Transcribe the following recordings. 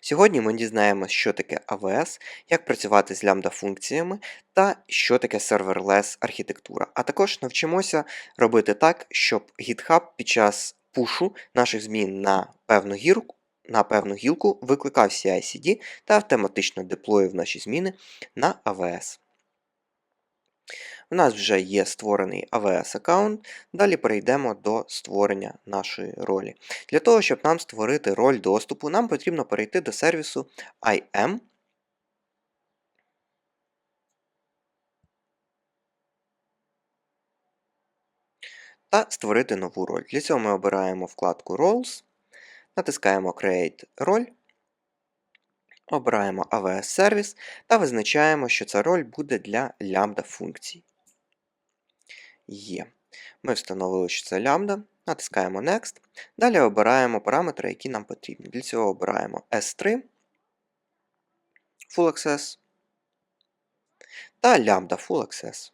Сьогодні ми дізнаємося, що таке AWS, як працювати з лямбда-функціями та що таке serverless архітектура. А також навчимося робити так, щоб GitHub під час пушу наших змін на певну гірку. На певну гілку викликав CI-CD та автоматично деплоїв наші зміни на AWS. У нас вже є створений AWS аккаунт. Далі перейдемо до створення нашої ролі. Для того, щоб нам створити роль доступу, нам потрібно перейти до сервісу IM. Та створити нову роль. Для цього ми обираємо вкладку Roles, натискаємо Create роль, обираємо AWS сервіс та визначаємо, що ця роль буде для лямбда функцій. Є. Ми встановили, що це лямбда, натискаємо Next. Далі обираємо параметри, які нам потрібні. Для цього обираємо S3, Full Access та лямбда Full Access.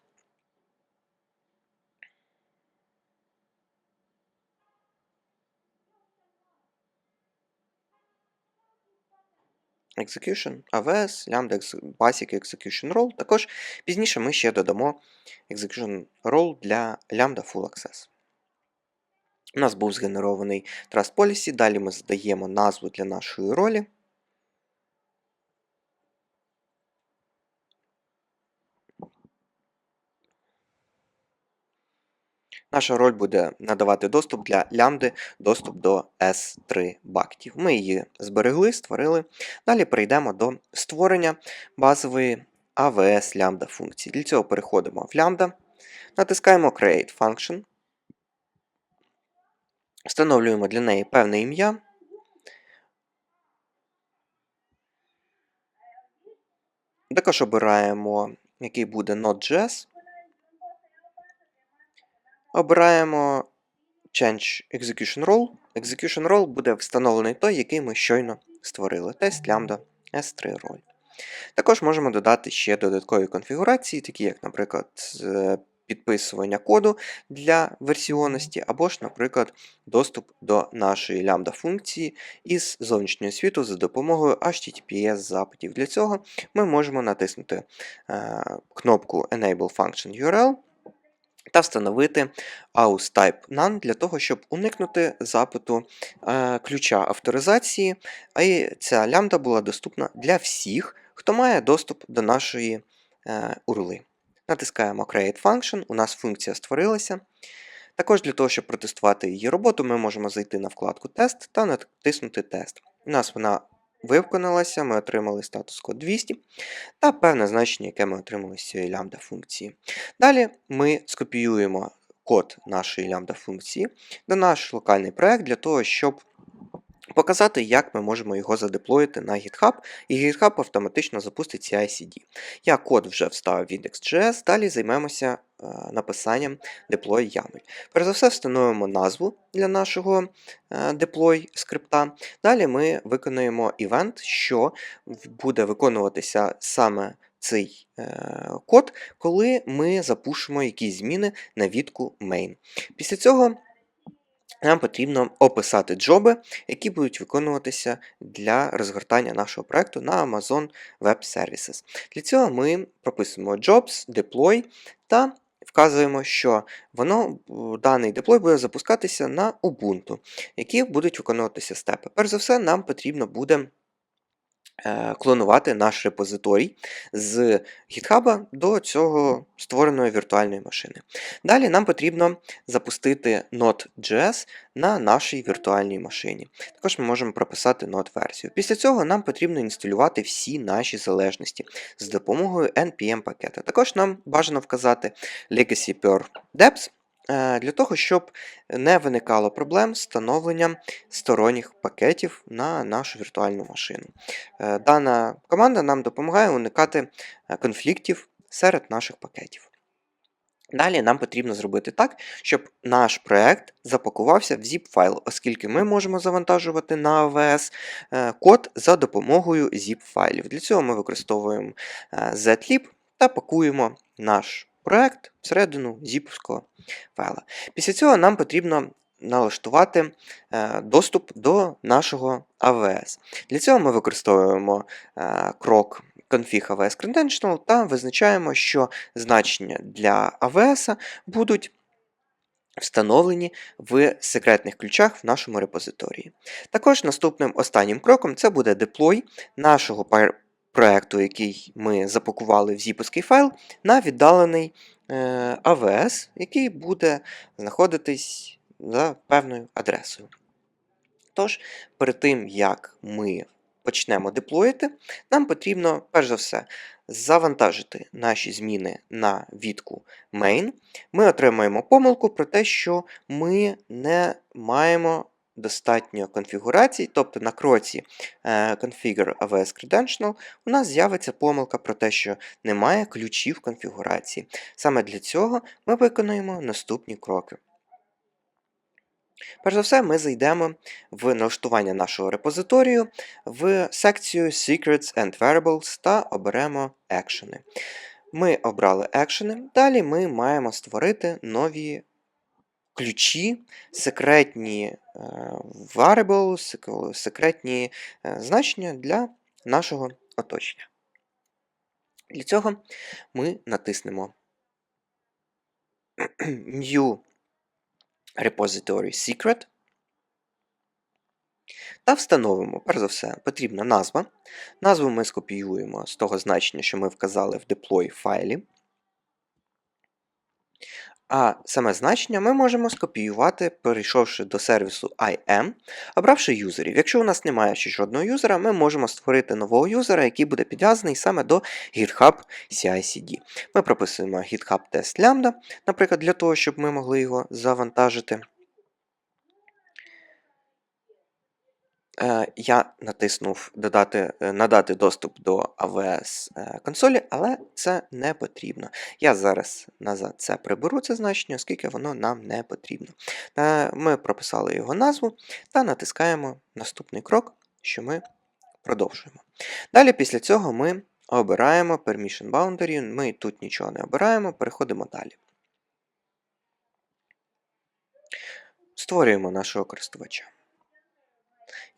Execution, AWS, Lambda Basic Execution Role. Також пізніше ми ще додамо Execution Role для Lambda Full Access. У нас був згенерований Trust Policy, далі ми задаємо назву для нашої ролі. Наша роль буде надавати доступ для лямбди, доступ до S3 бактів. Ми її зберегли, створили. Далі перейдемо до створення базової AWS лямбда функції. Для цього переходимо в лямбда, натискаємо Create Function, встановлюємо для неї певне ім'я. Також обираємо, який буде Node.js. Обираємо Change Execution Role. Execution Role буде встановлений той, який ми щойно створили. Тест lambda S3 роль. Також можемо додати ще додаткові конфігурації, такі як, наприклад, підписування коду для версіонності, або ж, наприклад, доступ до нашої лямбда функції із зовнішнього світу за допомогою HTTPS запитів. Для цього ми можемо натиснути е, кнопку Enable Function URL та встановити AUS-Type None для того, щоб уникнути запиту е, ключа авторизації, а і ця лямбда була доступна для всіх, хто має доступ до нашої е, URL. Натискаємо Create Function, у нас функція створилася. Також для того, щоб протестувати її роботу, ми можемо зайти на вкладку Тест та натиснути Тест. У нас вона виконалася, ми отримали статус код 200 та певне значення, яке ми отримали з цієї лямбда функції. Далі ми скопіюємо код нашої лямбда функції на наш локальний проект для того, щоб показати, як ми можемо його задеплоїти на GitHub, і GitHub автоматично запустить CI-CD. Я код вже вставив в index.js, далі займемося е, написанням deploy YAML. Перш за все, встановимо назву для нашого е, deploy скрипта. Далі ми виконуємо івент, що буде виконуватися саме цей е, код, коли ми запушимо якісь зміни на відку main. Після цього нам потрібно описати джоби, які будуть виконуватися для розгортання нашого проекту на Amazon Web Services. Для цього ми прописуємо jobs, deploy та вказуємо, що воно, даний деплой буде запускатися на Ubuntu, які будуть виконуватися степи. Перш за все, нам потрібно буде клонувати наш репозиторій з GitHub до цього створеної віртуальної машини. Далі нам потрібно запустити Node.js на нашій віртуальній машині. Також ми можемо прописати Node-версію. Після цього нам потрібно інсталювати всі наші залежності з допомогою npm пакета. Також нам бажано вказати Legacy Per Depth, Е, для того, щоб не виникало проблем з встановленням сторонніх пакетів на нашу віртуальну машину. Е, дана команда нам допомагає уникати е, конфліктів серед наших пакетів. Далі нам потрібно зробити так, щоб наш проект запакувався в zip-файл, оскільки ми можемо завантажувати на AWS код за допомогою zip-файлів. Для цього ми використовуємо zlib та пакуємо наш проект всередину зіпського файла. Після цього нам потрібно налаштувати е, доступ до нашого AWS. Для цього ми використовуємо е, крок config AWS Credential та визначаємо, що значення для AWS будуть встановлені в секретних ключах в нашому репозиторії. Також наступним останнім кроком це буде деплой нашого проекту, який ми запакували в зіпуський файл, на віддалений е, AWS, який буде знаходитись за певною адресою. Тож, перед тим, як ми почнемо деплоїти, нам потрібно, перш за все, завантажити наші зміни на вітку main. Ми отримаємо помилку про те, що ми не маємо достатньо конфігурацій, тобто на кроці е, Configure AWS Credential у нас з'явиться помилка про те, що немає ключів конфігурації. Саме для цього ми виконуємо наступні кроки. Перш за все, ми зайдемо в налаштування нашого репозиторію в секцію Secrets and Variables та оберемо екшени. Ми обрали екшени. Далі ми маємо створити нові ключі, секретні е, variables, секретні е, значення для нашого оточення. Для цього ми натиснемо New Repository Secret та встановимо, перш за все, потрібна назва. Назву ми скопіюємо з того значення, що ми вказали в deploy файлі. А саме значення ми можемо скопіювати, перейшовши до сервісу IM, обравши юзерів. Якщо у нас немає ще жодного юзера, ми можемо створити нового юзера, який буде підв'язаний саме до GitHub CI/CD. Ми прописуємо GitHub Test Lambda, наприклад, для того, щоб ми могли його завантажити. Е, Я натиснув додати, е, надати доступ до AWS е, консолі, але це не потрібно. Я зараз назад це приберу, це значення, оскільки воно нам не потрібно. Ми прописали його назву та натискаємо наступний крок, що ми продовжуємо. Далі після цього ми обираємо Permission Boundary, ми тут нічого не обираємо, переходимо далі. Створюємо нашого користувача.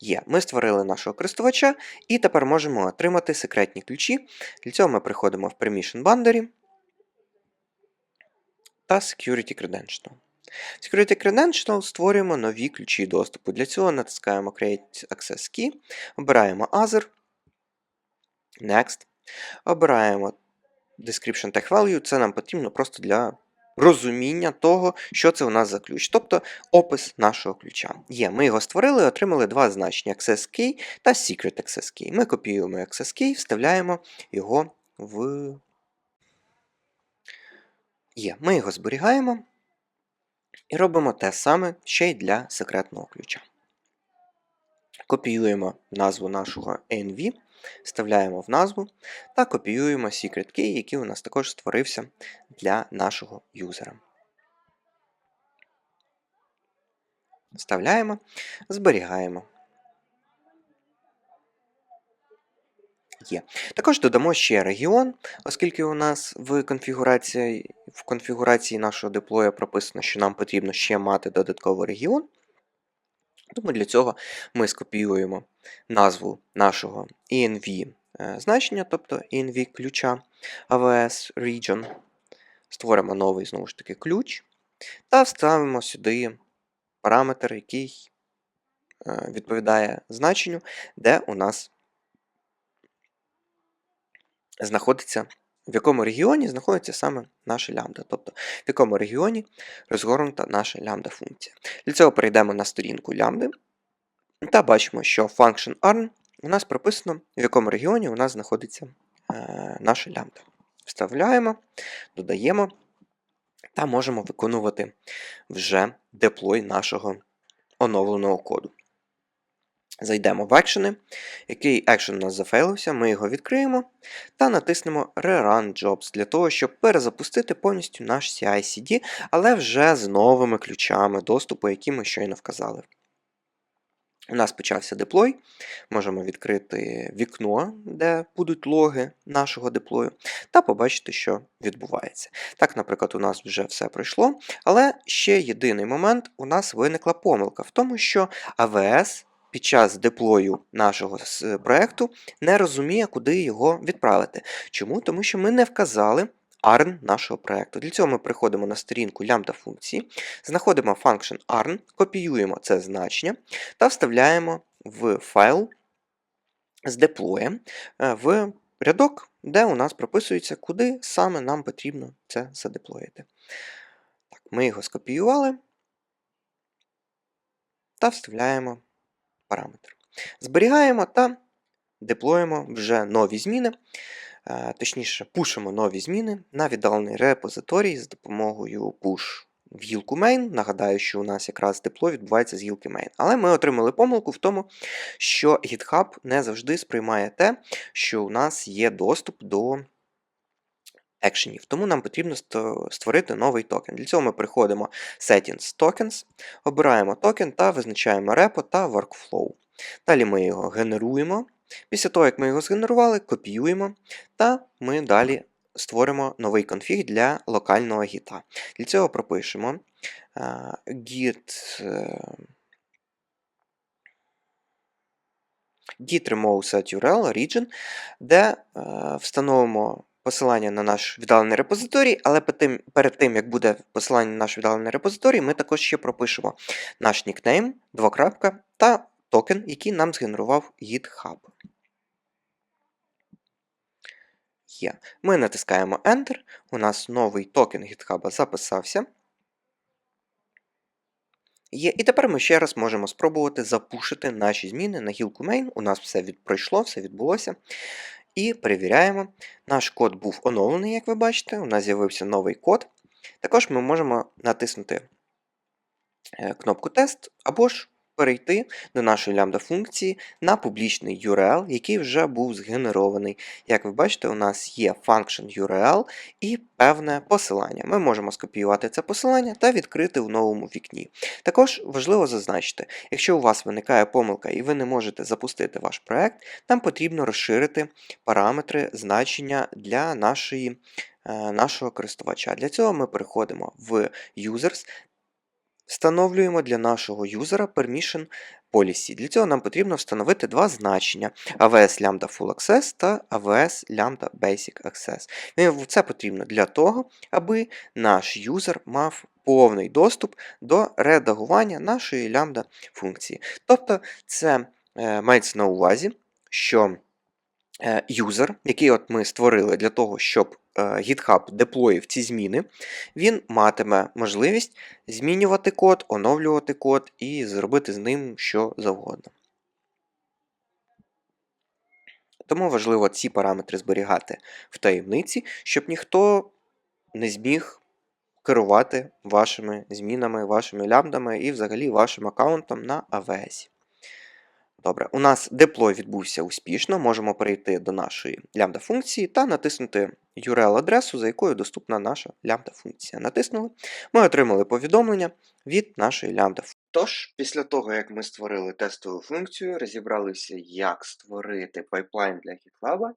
Є, ми створили нашого користувача і тепер можемо отримати секретні ключі. Для цього ми приходимо в Permission Boundary та Security Credential. В Security Credential створюємо нові ключі доступу. Для цього натискаємо Create Access Key, обираємо Other, Next, обираємо Description Tag Value. Це нам потрібно просто для розуміння того, що це у нас за ключ, тобто опис нашого ключа. Є, ми його створили, отримали два значення Access Key та Secret Access Key. Ми копіюємо Access Key, вставляємо його в. Є, ми його зберігаємо і робимо те саме ще й для секретного ключа. Копіюємо назву нашого ANV, вставляємо в назву та копіюємо Secret Key, який у нас також створився для нашого юзера. Вставляємо, зберігаємо. Є. Також додамо ще регіон, оскільки у нас в конфігурації, в конфігурації нашого деплоя прописано, що нам потрібно ще мати додатковий регіон. Тому для цього ми скопіюємо назву нашого env е, значення, тобто env ключа AWS Region. Створимо новий знову ж таки ключ та вставимо сюди параметр, який е, відповідає значенню, де у нас знаходиться, в якому регіоні знаходиться саме наша лямбда, тобто в якому регіоні розгорнута наша лямбда функція. Для цього перейдемо на сторінку лямбди та бачимо, що function arn у нас прописано, в якому регіоні у нас знаходиться е, наша лямбда. Вставляємо, додаємо та можемо виконувати вже деплой нашого оновленого коду. Зайдемо в екшени, який екшен у нас зафейлився, ми його відкриємо та натиснемо Rerun Jobs для того, щоб перезапустити повністю наш CI-CD, але вже з новими ключами доступу, які ми щойно вказали. У нас почався деплой. Можемо відкрити вікно, де будуть логи нашого деплою, та побачити, що відбувається. Так, наприклад, у нас вже все пройшло, але ще єдиний момент: у нас виникла помилка в тому, що AWS під час деплою нашого с- проекту не розуміє, куди його відправити. Чому? Тому що ми не вказали ARN нашого проекту. Для цього ми приходимо на сторінку лямбда функції, знаходимо function ARN, копіюємо це значення та вставляємо в файл з деплоєм е, в рядок, де у нас прописується, куди саме нам потрібно це задеплоїти. Так, ми його скопіювали та вставляємо параметр. Зберігаємо та деплоїмо вже нові зміни, е, точніше, пушимо нові зміни на віддалений репозиторій з допомогою push в гілку main. Нагадаю, що у нас якраз деплой відбувається з гілки main. Але ми отримали помилку в тому, що GitHub не завжди сприймає те, що у нас є доступ до екшенів. Тому нам потрібно створити новий токен. Для цього ми приходимо Settings Tokens, обираємо токен та визначаємо репо та workflow. Далі ми його генеруємо. Після того, як ми його згенерували, копіюємо, та ми далі створимо новий конфіг для локального гіта. Для цього пропишемо е, git, е, git remove set URL region, де е, встановимо посилання на наш віддалений репозиторій, але перед тим, як буде посилання на наш віддалений репозиторій, ми також ще пропишемо наш нікнейм, двокрапка та токен, який нам згенерував GitHub. Є. Ми натискаємо Enter. У нас новий токен GitHub записався. Є. І тепер ми ще раз можемо спробувати запушити наші зміни на гілку main. У нас все від... пройшло, все відбулося. І перевіряємо. Наш код був оновлений, як ви бачите. У нас з'явився новий код. Також ми можемо натиснути е, кнопку тест або ж перейти до нашої лямбда функції на публічний URL, який вже був згенерований. Як ви бачите, у нас є function URL і певне посилання. Ми можемо скопіювати це посилання та відкрити в новому вікні. Також важливо зазначити, якщо у вас виникає помилка і ви не можете запустити ваш проект, нам потрібно розширити параметри значення для нашої, е, нашого користувача. Для цього ми переходимо в Users, встановлюємо для нашого юзера permission policy. Для цього нам потрібно встановити два значення AWS Lambda Full Access та AWS Lambda Basic Access. І Це потрібно для того, аби наш юзер мав повний доступ до редагування нашої лямбда функції. Тобто це е, мається на увазі, що е, юзер, який от ми створили для того, щоб GitHub деплоїв ці зміни, він матиме можливість змінювати код, оновлювати код і зробити з ним що завгодно. Тому важливо ці параметри зберігати в таємниці, щоб ніхто не зміг керувати вашими змінами, вашими лямбдами і взагалі вашим аккаунтом на AWS. Добре, у нас деплой відбувся успішно. Можемо перейти до нашої лямбда функції та натиснути URL-адресу, за якою доступна наша лямбда функція. Натиснули. Ми отримали повідомлення від нашої лямбда функції. Тож, після того, як ми створили тестову функцію, розібралися, як створити пайплайн для GitLab,